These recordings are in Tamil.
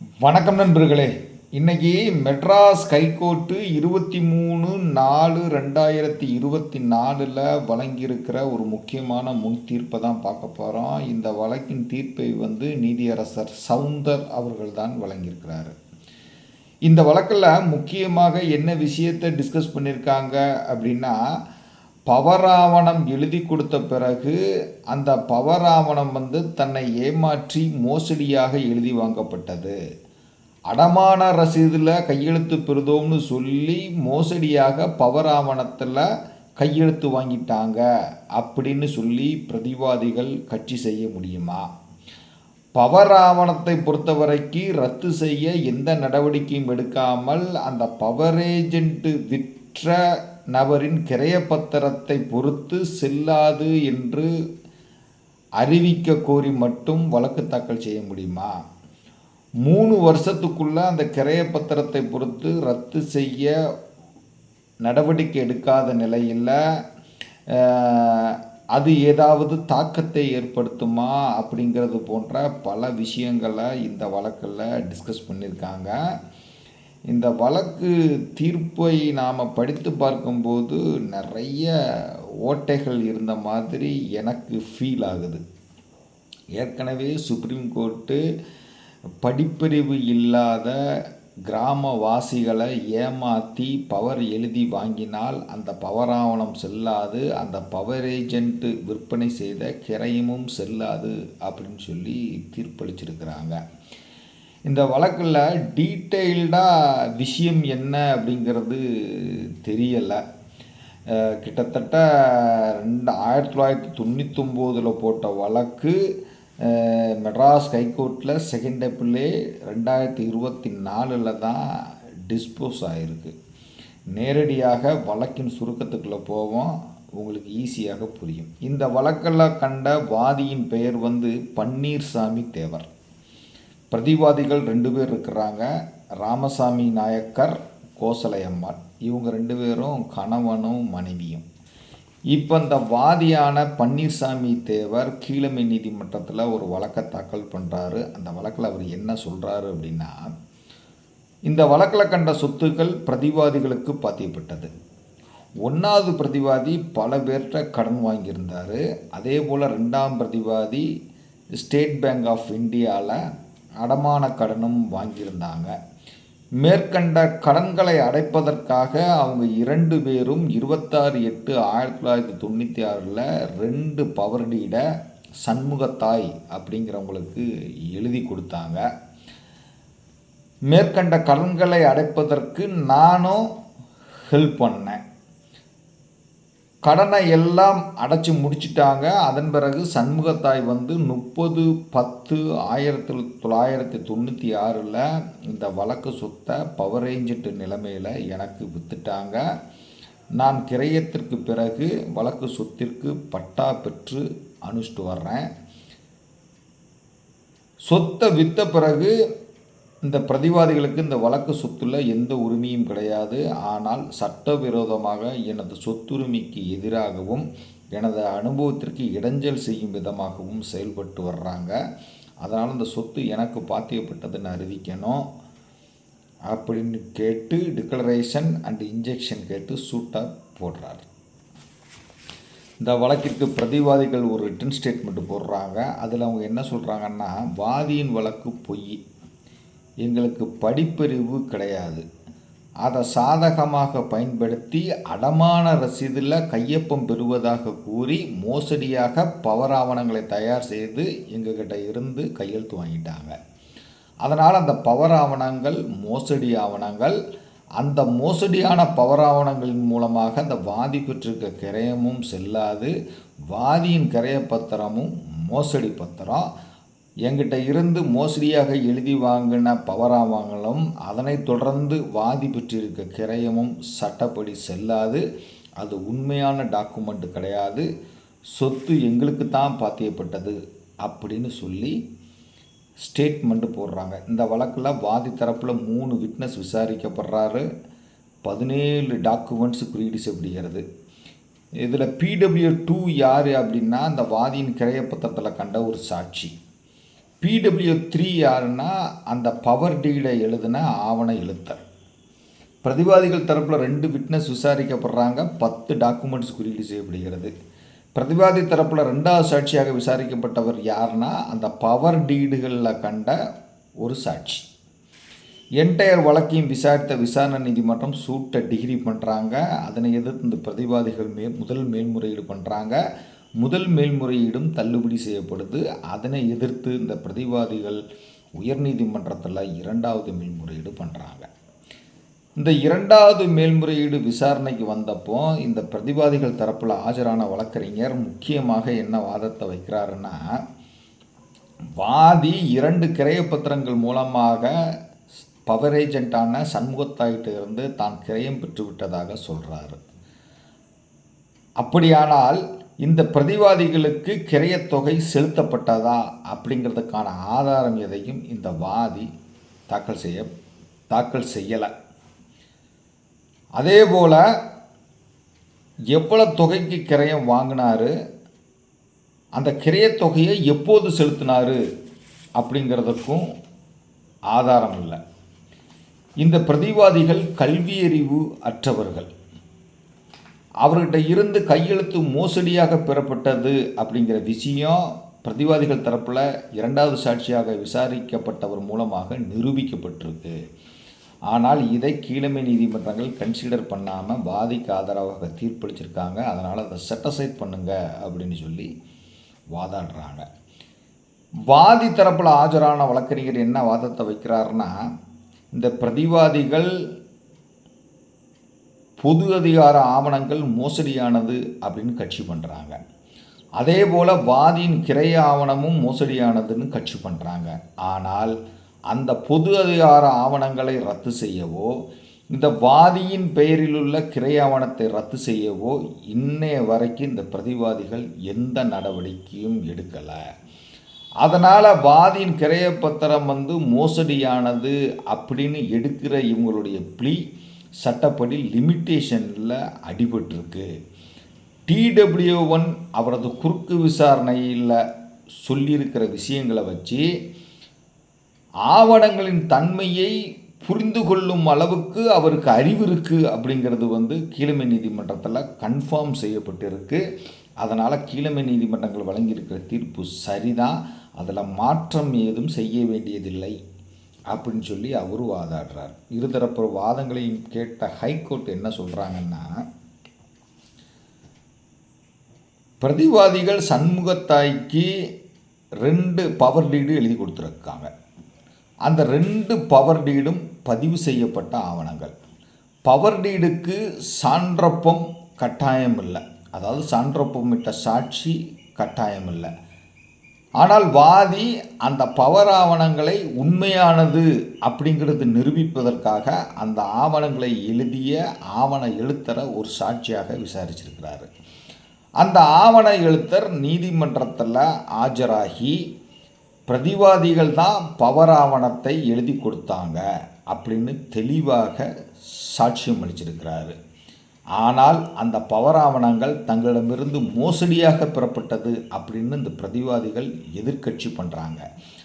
வணக்கம் நண்பர்களே. இன்னைக்கு மெட்ராஸ் ஹைகோர்ட்டு இருபத்தி மூணு நாலு ரெண்டாயிரத்தி இருபத்தி நாலில் வழங்கியிருக்கிற ஒரு முக்கியமான முன் தீர்ப்பை தான் பார்க்க போகிறோம் இந்த வழக்கின் தீர்ப்பை வந்து நீதியரசர் சவுந்தர் அவர்கள் தான் வழங்கியிருக்கிறாரு. இந்த வழக்கில் முக்கியமாக என்ன விஷயத்தை டிஸ்கஸ் பண்ணியிருக்காங்க அப்படின்னா பவராவணம் எழுதி கொடுத்த பிறகு அந்த பவராவணம் வந்து தன்னை ஏமாற்றி மோசடியாக எழுதி வாங்கப்பட்டது. அடமான ரசீதில் கையெழுத்து பெறுதோம்னு சொல்லி மோசடியாக பவராவணத்தில் கையெழுத்து வாங்கிட்டாங்க அப்படின்னு சொல்லி பிரதிவாதிகள் கட்சி செய்ய முடியுமா? பவர் ஆவணத்தை பொறுத்தவரைக்கு ரத்து செய்ய எந்த நடவடிக்கையும் எடுக்காமல் அந்த பவர் ஏஜென்ட்டு விற்ற நபரின் கிரையப்பத்திரத்தை பொறுத்து செல்லாது என்று அறிவிக்க கோரி மட்டும் வழக்கு தாக்கல் செய்ய முடியுமா? மூணு வருஷத்துக்குள்ளே அந்த கிரையப்பத்திரத்தை பொறுத்து ரத்து செய்ய நடவடிக்கை எடுக்காத நிலையில் அது ஏதாவது தாக்கத்தை ஏற்படுத்துமா அப்படிங்கிறது போன்ற பல விஷயங்களை இந்த வழக்கில் டிஸ்கஸ் பண்ணியிருக்காங்க. இந்த வழக்கு தீர்ப்பை நாம் படித்து பார்க்கும்போது நிறைய ஓட்டைகள் இருந்த மாதிரி எனக்கு ஃபீல் ஆகுது. ஏற்கனவே சுப்ரீம் கோர்ட்டு படிப்பறிவு இல்லாத கிராமவாசிகளை ஏமாற்றி பவர் எழுதி வாங்கினால் அந்த பவர் ஆவணம் செல்லாது அந்த பவர் ஏஜென்ட்டு விற்பனை செய்த கிரையமும் செல்லாது அப்படின்னு சொல்லி தீர்ப்பளிச்சிருக்கிறாங்க. இந்த வழக்கில் டீட்டெயில்டாக விஷயம் என்ன அப்படிங்கிறது தெரியலை. கிட்டத்தட்ட ரெண்டு ஆயிரத்தி தொள்ளாயிரத்தி தொண்ணூத்தொம்போதில் போட்ட வழக்கு மெட்ராஸ் ஹைகோர்ட்டில் செகண்ட் ஏப்ரலே ரெண்டாயிரத்தி இருபத்தி நாலில் தான் டிஸ்போஸ் ஆகிருக்கு நேரடியாக வழக்கின் சுருக்கத்துக்குள்ளே போவோம். உங்களுக்கு ஈஸியாக புரியும். இந்த வழக்கில் கண்ட வாதியின் பெயர் வந்து பன்னீர்சாமி தேவர். பிரதிவாதிகள் ரெண்டு பேர் இருக்கிறாங்க. ராமசாமி நாயக்கர் கோசலையம்மாள். இவங்க ரெண்டு பேரும் கணவனும் மனைவியும். இப்போ இந்த வாதியான பன்னீர்சாமி தேவர் கீழமை நீதிமன்றத்தில் ஒரு வழக்கை தாக்கல் பண்ணுறாரு அந்த வழக்கில் அவர் என்ன சொல்கிறாரு அப்படின்னா இந்த வழக்கில் கண்ட சொத்துக்கள் பிரதிவாதிகளுக்கு பாத்தியப்பட்டது. ஒன்றாவது பிரதிவாதி பல பேர்கிட்ட கடன் வாங்கியிருந்தார். அதே போல் ரெண்டாம் பிரதிவாதி ஸ்டேட் பேங்க் ஆஃப் இந்தியாவில் அடமான கடனும் வாங்கியிருந்தாங்க. மேற்கண்ட கடன்களை அடைப்பதற்காக அவங்க இரண்டு பேரும் இருபத்தாறு எட்டு ஆயிரத்தி தொள்ளாயிரத்தி தொண்ணூற்றி ஆறில் ரெண்டு பவர்டீட சண்முகத்தாய் அப்படிங்கிறவங்களுக்கு எழுதி கொடுத்தாங்க. மேற்கண்ட கடன்களை அடைப்பதற்கு நானும் ஹெல்ப் பண்ணேன். கடனை எல்லாம் அடைச்சி முடிச்சிட்டாங்க. அதன் பிறகு சண்முகத்தாய் வந்து முப்பது பத்து ஆயிரத்தி தொள்ளாயிரத்தி தொண்ணூற்றி ஆறில் இந்த வழக்கு சொத்தை பவர் நிலைமையில் எனக்கு விற்றுட்டாங்க நான் கிரயத்திற்கு பிறகு வழக்கு சொத்திற்கு பட்டா பெற்று அனுஷ்டு வர்றேன். சொத்தை விற்ற பிறகு இந்த பிரதிவாதிகளுக்கு இந்த வழக்கு சொத்துல எந்த உரிமையும் கிடையாது. ஆனால் சட்டவிரோதமாக எனது சொத்துரிமைக்கு எதிராகவும் எனது அனுபவத்திற்கு இடைஞ்சல் செய்யும் விதமாகவும் செயல்பட்டு வர்றாங்க. அதனால் இந்த சொத்து எனக்கு பாத்தியப்பட்டதுன்னு அறிவிக்கணும். அப்படின்னு கேட்டு டிக்ளரேஷன் அண்ட் இன்ஜெக்ஷன் கேட்டு சூட்டாக போடுறாரு. இந்த வழக்கிற்கு பிரதிவாதிகள் ஒரு ரிட்டன் ஸ்டேட்மெண்ட் போடுறாங்க. அதில் அவங்க என்ன சொல்கிறாங்கன்னா வாதியின் வழக்கு பொய். எங்களுக்கு படிப்பறிவு கிடையாது. அதை சாதகமாக பயன்படுத்தி அடமான ரசீதில் கையொப்பம் பெறுவதாக கூறி மோசடியாக பவர் ஆவணங்களை தயார் செய்து எங்ககிட்ட இருந்து கையெழுத்து வாங்கிட்டாங்க. அதனால் அந்த பவர் ஆவணங்கள் மோசடி ஆவணங்கள் அந்த மோசடியான பவர் ஆவணங்களின் மூலமாக அந்த வாதி பெற்றிருக்க கிரயமும் செல்லாது. வாதியின் கிரய பத்திரமும் மோசடி பத்திரம். என்கிட்ட இருந்து மோசடியாக எழுதி வாங்கின பவராவாங்களும் அதனைத் தொடர்ந்து வாதி பெற்றிருக்க கிரயமும் சட்டப்படி செல்லாது. அது உண்மையான டாக்குமெண்ட் கிடையாது. சொத்து எங்களுக்கு தான் பாத்தியப்பட்டது அப்படின்னு சொல்லி ஸ்டேட்மெண்ட் போடுறாங்க. இந்த வழக்கில் வாதி தரப்பில் மூணு விட்னஸ் விசாரிக்கப்படுறாரு. பதினேழு டாக்குமெண்ட்ஸ் குறியீடு இதில் பிடபிள்யூ டூ யார் அப்படின்னா அந்த வாதியின் கிரையப்பத்தத்தில் கண்ட ஒரு சாட்சி. பிடபிள்யூ த்ரீ யாருன்னா அந்த பவர் டீடை எழுதின ஆவண எழுத்தர். பிரதிவாதிகள் தரப்பில் ரெண்டு விட்னஸ் விசாரிக்கப்படுறாங்க பத்து டாக்குமெண்ட்ஸ் குறியீடு செய்யப்படுகிறது. பிரதிவாதி தரப்பில் ரெண்டாவது சாட்சியாக விசாரிக்கப்பட்டவர் யாருன்னா அந்த பவர் டீடுகளில் கண்ட ஒரு சாட்சி. என்டையர் வழக்கையும் விசாரித்த விசாரணை நீதிமன்றம் சூட்டை டிகிரி பண்ணுறாங்க அதனை எதிர்த்து இந்த பிரதிவாதிகள் மேல் முதல் மேல்முறையீடு பண்ணுறாங்க முதல் மேல்முறையீடும் தள்ளுபடி செய்யப்படுது. அதனை எதிர்த்து இந்த பிரதிவாதிகள் உயர்நீதிமன்றத்தில் இரண்டாவது மேல்முறையீடு பண்ணுறாங்க இந்த இரண்டாவது மேல்முறையீடு விசாரணைக்கு வந்தப்போ இந்த பிரதிவாதிகள் தரப்பில் ஆஜரான வழக்கறிஞர் முக்கியமாக என்ன வாதத்தை வைக்கிறாருன்னா வாதி இரண்டு கிரையப்பத்திரங்கள் மூலமாக பவர் ஏஜென்ட்டான சண்முகத்தாயிட்ட இருந்து தான் கிரயம் பெற்றுவிட்டதாக சொல்கிறாரு அப்படியானால் இந்த பிரதிவாதிகளுக்கு கிரையத்தொகை செலுத்தப்பட்டதா அப்படிங்கிறதுக்கான ஆதாரம் எதையும் இந்த வாதி தாக்கல் செய்ய தாக்கல் செய்யலை. அதே போல் எவ்வளோ தொகைக்கு கிரயம் வாங்கினாரு அந்த கிரயத்தொகையை எப்போது செலுத்தினாரு அப்படிங்கிறதுக்கும் ஆதாரம் இல்லை. இந்த பிரதிவாதிகள் கல்வியறிவு அற்றவர்கள். அவர்கிட்ட இருந்து கையெழுத்து மோசடியாக பெறப்பட்டது அப்படிங்கிற விஷயம் பிரதிவாதிகள் தரப்பில் இரண்டாவது சாட்சியாக விசாரிக்கப்பட்டவர் மூலமாக நிரூபிக்கப்பட்டிருக்கு. ஆனால் இதை கீழமை நீதிமன்றங்கள் கன்சிடர் பண்ணாமல் வாதிக்கு ஆதரவாக தீர்ப்பளிச்சிருக்காங்க. அதனால் அதை செட்டசைட் பண்ணுங்க அப்படின்னு சொல்லி வாதாடுறாங்க. வாதி தரப்பில் ஆஜரான வழக்கறிஞர் என்ன வாதத்தை வைக்கிறாருன்னா இந்த பிரதிவாதிகள் பொது அதிகார ஆவணங்கள் மோசடியானது அப்படின்னு கட்சி பண்ணுறாங்க அதே போல் வாதியின் கிரைய ஆவணமும் மோசடியானதுன்னு கட்சி பண்ணுறாங்க ஆனால் அந்த பொது அதிகார ஆவணங்களை ரத்து செய்யவோ இந்த வாதியின் பெயரில் உள்ள கிரை ஆவணத்தை ரத்து செய்யவோ இன்னைய வரைக்கும் இந்த பிரதிவாதிகள் எந்த நடவடிக்கையும் எடுக்கலை. அதனால் வாதியின் கிரையப்பத்திரம் வந்து மோசடியானது அப்படின்னு எடுக்கிற இவங்களுடைய பிளி சட்டப்படி லிமிட்டேஷனில் அடிபட்டிருக்கு. டிடபிள்யூ ஒன் அவரது குறுக்கு விசாரணையில் சொல்லியிருக்கிற விஷயங்களை வச்சு ஆவணங்களின் தன்மையை புரிந்து கொள்ளும் அளவுக்கு அவருக்கு அறிவு இருக்குது அப்படிங்கிறது வந்து கீழமை நீதிமன்றத்தில் கன்ஃபார்ம் செய்யப்பட்டிருக்கு. அதனால் கீழமை நீதிமன்றங்கள் வழங்கியிருக்கிற தீர்ப்பு சரிதான். அதில் மாற்றம் ஏதும் செய்ய வேண்டியதில்லை. அப்படின்னு சொல்லி அவரும் வாதாடுறார். இருதரப்பு வாதங்களையும் கேட்ட ஹைகோர்ட் என்ன சொல்கிறாங்கன்னா பிரதிவாதிகள் சண்முகத்தாய்க்கு ரெண்டு பவர் டீடு எழுதி கொடுத்துருக்காங்க. அந்த ரெண்டு பவர் டீடும் பதிவு செய்யப்பட்ட ஆவணங்கள். பவர் டீடுக்கு சான்றப்பம் கட்டாயம் இல்லை. அதாவது சான்றப்பமிட்ட சாட்சி கட்டாயம் இல்லை. ஆனால் வாதி அந்த பவர் ஆவணங்களை உண்மையானது அப்படிங்கிறது நிரூபிப்பதற்காக அந்த ஆவணங்களை எழுதிய ஆவண எழுத்தரை ஒரு சாட்சியாக விசாரிச்சிருக்கிறாரு. அந்த ஆவண எழுத்தர் நீதிமன்றத்தில் ஆஜராகி பிரதிவாதிகள் தான் பவர் ஆவணத்தை எழுதி கொடுத்தாங்க அப்படின்னு தெளிவாக சாட்சியம் அளிச்சிருக்கிறாரு. ஆனால் அந்த பவர் ஆவணங்கள் தங்களிடமிருந்து மோசடியாக பெறப்பட்டது அப்படின்னு இந்த பிரதிவாதிகள் எதிர்க்கட்சி பண்ணுறாங்க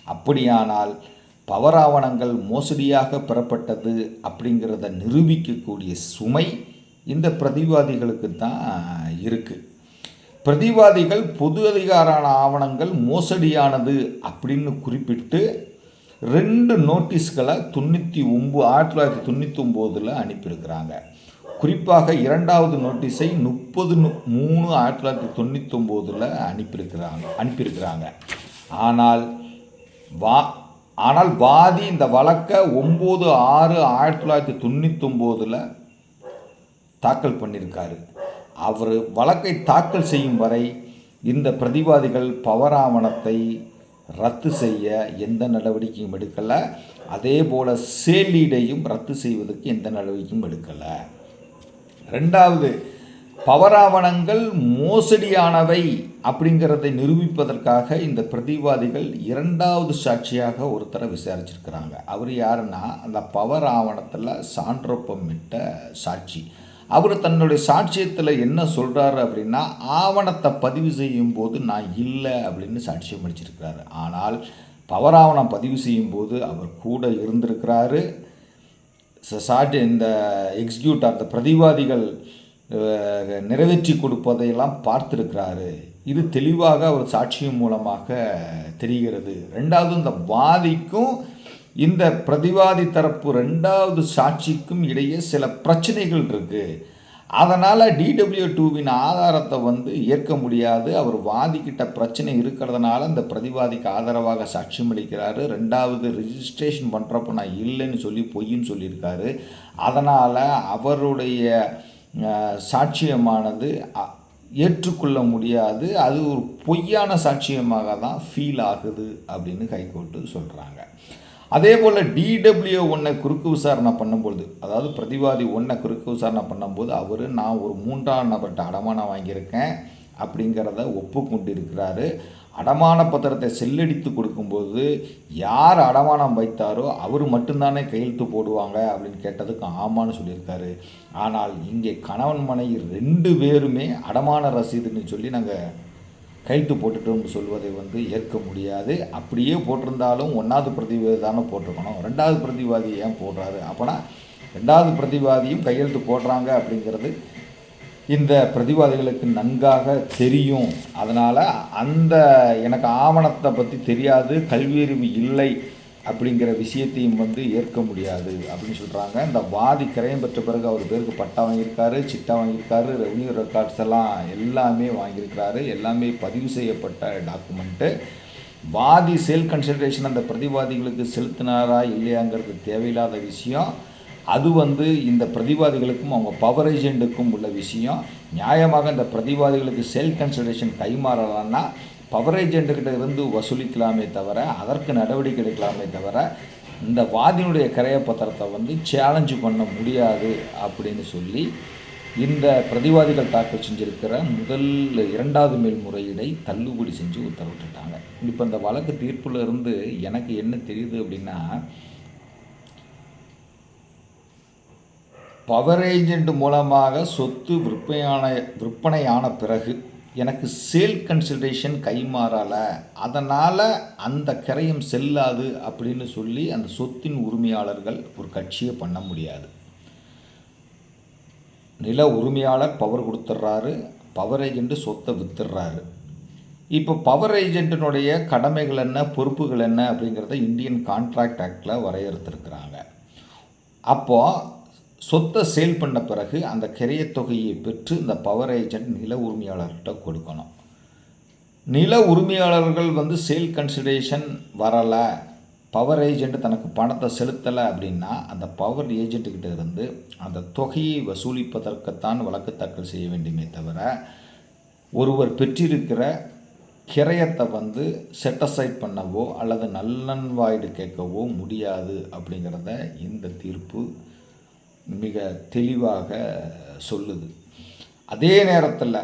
அப்படியானால் பவர் ஆவணங்கள் மோசடியாக பெறப்பட்டது அப்படிங்கிறத நிரூபிக்கக்கூடிய சுமை இந்த பிரதிவாதிகளுக்கு தான் இருக்குது பிரதிவாதிகள் பொது அதிகாரான ஆவணங்கள் மோசடியானது அப்படின்னு குறிப்பிட்டு ரெண்டு நோட்டீஸ்களை தொண்ணூற்றி ஒம்பது ஆயிரத்தி தொள்ளாயிரத்தி தொண்ணூற்றி ஒம்போதில் அனுப்பியிருக்கிறாங்க. குறிப்பாக இரண்டாவது நோட்டீஸை முப்பது மூணு ஆயிரத்தி தொள்ளாயிரத்தி தொண்ணூத்தொம்போதில் அனுப்பியிருக்கிறாங்க அனுப்பியிருக்கிறாங்க. ஆனால் வா ஆனால் வாதி இந்த வழக்கை ஒம்பது ஆறு ஆயிரத்தி தொள்ளாயிரத்தி தொண்ணூத்தொம்போதில் தாக்கல் பண்ணியிருக்காரு. அவர் வழக்கை தாக்கல் செய்யும் வரை இந்த பிரதிவாதிகள் பவர் ஆவணத்தை ரத்து செய்ய எந்த நடவடிக்கையும் எடுக்கலை. அதே போல் சேலீடையும் ரத்து செய்வதற்கு எந்த நடவடிக்கையும் எடுக்கலை. ரெண்டாவது பவர் ஆவணங்கள் மோசடியானவை அப்படிங்கிறதை நிரூபிப்பதற்காக இந்த பிரதிவாதிகள் இரண்டாவது சாட்சியாக ஒருத்தரை விசாரிச்சிருக்கிறாங்க. அவர் யாருன்னா அந்த பவர் ஆவணத்தில் சான்றொப்பமிட்ட சாட்சி. அவர் தன்னுடைய சாட்சியத்தில் என்ன சொல்கிறாரு அப்படின்னா ஆவணத்தை பதிவு செய்யும் போது நான் இல்லை அப்படின்னு சாட்சியம் அளிச்சிருக்கிறாரு. ஆனால் பவர் ஆவணம் பதிவு செய்யும்போது அவர் கூட இருந்திருக்கிறாரு. ச- இந்த எக்ஸிக்யூட் அந்த பிரதிவாதிகள் நிறைவேற்றி கொடுப்பதையெல்லாம் பார்த்துருக்கிறாரு. இது தெளிவாக அவர் சாட்சியம் மூலமாக தெரிகிறது. ரெண்டாவது இந்த வாதிக்கும் இந்த பிரதிவாதி தரப்பு ரெண்டாவது சாட்சிக்கும் இடையே சில பிரச்சனைகள் இருக்குது அதனால் டிடபிள்யூ டூவின் ஆதாரத்தை வந்து ஏற்க முடியாது. அவர் வாதிக்கிட்ட பிரச்சனை இருக்கிறதுனால இந்த பிரதிவாதிக்கு ஆதரவாக சாட்சியம் அளிக்கிறாரு. ரெண்டாவது ரிஜிஸ்ட்ரேஷன் பண்ணுறப்போ நான் இல்லைன்னு சொல்லி பொய்ன்னு சொல்லியிருக்காரு. அதனால் அவருடைய சாட்சியமானது ஏற்றுக்கொள்ள முடியாது. அது ஒரு பொய்யான சாட்சியமாக தான் ஃபீல் ஆகுது அப்படின்னு ஹைகோர்ட்டு சொல்கிறாங்க அதே போல் டிடபிள்யூ ஒன்றை குறுக்கு விசாரணை பண்ணும்பொழுது அதாவது பிரதிவாதி ஒன்றை குறுக்கு விசாரணை பண்ணும்போது அவர் நான் ஒரு மூன்றாம் நபர்கிட்ட அடமானம் வாங்கியிருக்கேன் அப்படிங்கிறத ஒப்புக்கொண்டிருக்கிறாரு. அடமான பத்திரத்தை செல்லடித்து கொடுக்கும்போது யார் அடமானம் வைத்தாரோ அவர் மட்டும்தானே கையெழுத்து போடுவாங்க அப்படின்னு கேட்டதுக்கு ஆமான்னு சொல்லியிருக்காரு. ஆனால் இங்கே கணவன் மனைவி ரெண்டு பேருமே அடமான ரசீதுன்னு சொல்லி நாங்கள் கையெழுத்து போட்டுட்டோம்னு சொல்வதை வந்து ஏற்க முடியாது. அப்படியே போட்டிருந்தாலும் ஒன்றாவது பிரதிவாதி தானே போட்டிருக்கணும். ரெண்டாவது பிரதிவாதி ஏன் போடுறாரு? அப்போனா ரெண்டாவது பிரதிவாதியும் கையெழுத்து போடுறாங்க அப்படிங்கிறது இந்த பிரதிவாதிகளுக்கு நன்காக தெரியும். அதனால் அந்த எனக்கு ஆவணத்தை பற்றி தெரியாது. கல்வியறிவு இல்லை. அப்படிங்கிற விஷயத்தையும் வந்து ஏற்க முடியாது அப்படின்னு சொல்கிறாங்க இந்த வாதி கிரயம் பெற்ற பிறகு அவர் பேருக்கு பட்டா வாங்கியிருக்காரு சிட்டா வாங்கியிருக்காரு ரெவன்யூ ரெக்கார்ட்ஸ் எல்லாம் எல்லாமே வாங்கியிருக்கிறாரு. எல்லாமே பதிவு செய்யப்பட்ட டாக்குமெண்ட்டு வாதி செல் கன்சல்டேஷன் அந்த பிரதிவாதிகளுக்கு செலுத்தினாரா இல்லையாங்கிறது தேவையில்லாத விஷயம். அது வந்து இந்த பிரதிவாதிகளுக்கும் அவங்க பவர் ஏஜெண்ட்டுக்கும் உள்ள விஷயம். நியாயமாக இந்த பிரதிவாதிகளுக்கு செல் கன்சல்டேஷன் கைமாறலான்னா பவர் ஏஜெண்ட்டுக்கிட்ட இருந்து வசூலிக்கலாமே தவிர அதற்கு நடவடிக்கை எடுக்கலாமே தவிர இந்த வாதியினுடைய கிரைய பத்திரத்தை வந்து சேலஞ்சு பண்ண முடியாது அப்படின்னு சொல்லி இந்த பிரதிவாதிகள் தாக்கல் செஞ்சிருக்கிற முதல் இரண்டாவது மேல்முறையீடை தள்ளுபடி செஞ்சு உத்தரவிட்டுட்டாங்க. இப்போ இந்த வழக்கு தீர்ப்புல இருந்து எனக்கு என்ன தெரியுது அப்படின்னா பவர் ஏஜெண்ட் மூலமாக சொத்து விற்பனையான விற்பனையான பிறகு எனக்கு சேல் கன்சிடரேஷன் கைமாறலை அதனால் அந்த கரையும் செல்லாது அப்படின்னு சொல்லி அந்த சொத்தின் உரிமையாளர்கள் ஒரு கட்சியை பண்ண முடியாது. நில உரிமையாளர் பவர் கொடுத்துட்றாரு பவர் ஏஜென்ட்டு சொத்தை வித்துடுறாரு இப்போ பவர் ஏஜென்ட்டினுடைய கடமைகள் என்ன பொறுப்புகள் என்ன அப்படிங்கிறத இந்தியன் கான்ட்ராக்ட் ஆக்டில் வரையறுத்துருக்குறாங்க. அப்போது சொத்தை சேல் பண்ண பிறகு அந்த கிரையத் தொகையை பெற்று இந்த பவர் ஏஜென்ட் நில உரிமையாளர்கிட்ட கொடுக்கணும். நில உரிமையாளர்கள் வந்து சேல் கன்சிடரேஷன் வரலை பவர் ஏஜென்ட் தனக்கு பணத்தை செலுத்தலை அப்படின்னா அந்த பவர் ஏஜென்ட்டுக்கிட்ட இருந்து அந்த தொகையை வசூலிப்பதற்குத்தான் வழக்கு தாக்கல் செய்ய வேண்டுமே தவிர ஒருவர் பெற்றிருக்கிற கிரயத்தை வந்து செட்டசைட் பண்ணவோ அல்லது நல்லன்வாய்டு கேட்கவோ முடியாது அப்படிங்கிறத இந்த தீர்ப்பு மிக தெளிவாக சொல்லுது. அதே நேரத்தில்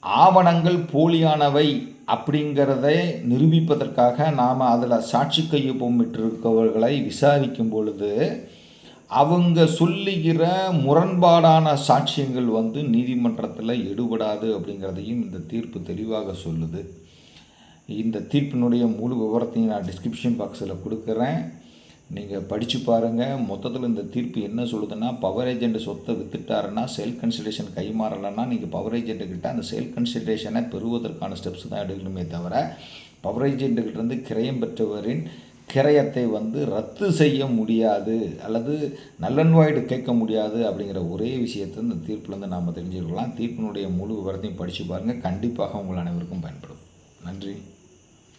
ஆவணங்கள் போலியானவை அப்படிங்கிறதை நிரூபிப்பதற்காக நாம் அதில் சாட்சி கையொப்பமிட்டிருக்கவர்களை விசாரிக்கும் பொழுது அவங்க சொல்லுகிற முரண்பாடான சாட்சியங்கள் வந்து நீதிமன்றத்தில் எடுபடாது அப்படிங்கிறதையும் இந்த தீர்ப்பு தெளிவாக சொல்லுது. இந்த தீர்ப்பினுடைய முழு விவரத்தையும் நான் டிஸ்கிரிப்ஷன் பாக்ஸில் கொடுக்குறேன். நீங்கள் படித்து பாருங்கள் மொத்தத்தில் இந்த தீர்ப்பு என்ன சொல்லுதுன்னா பவர் ஏஜென்ட் சொத்தை வித்துட்டாருன்னா செல் கன்சிடரேஷன் கைமாறலைன்னா நீங்கள் பவர் ஏஜென்ட்டுக்கிட்ட அந்த செல் கன்சிடரேஷனை பெறுவதற்கான ஸ்டெப்ஸ் தான் எடுக்கணுமே தவிர பவர் ஏஜென்ட்டுக்கிட்டேருந்து கிரயம் பெற்றவரின் கிரயத்தை வந்து ரத்து செய்ய முடியாது. அல்லது நல்லன்வாய்டு கேட்க முடியாது அப்படிங்கிற ஒரே விஷயத்தை இந்த தீர்ப்புலேருந்து நாம் தெரிஞ்சுக்கலாம். தீர்ப்பினுடைய முழு விவரத்தையும் படித்து பாருங்கள் கண்டிப்பாக உங்கள் அனைவருக்கும் பயன்படும். நன்றி.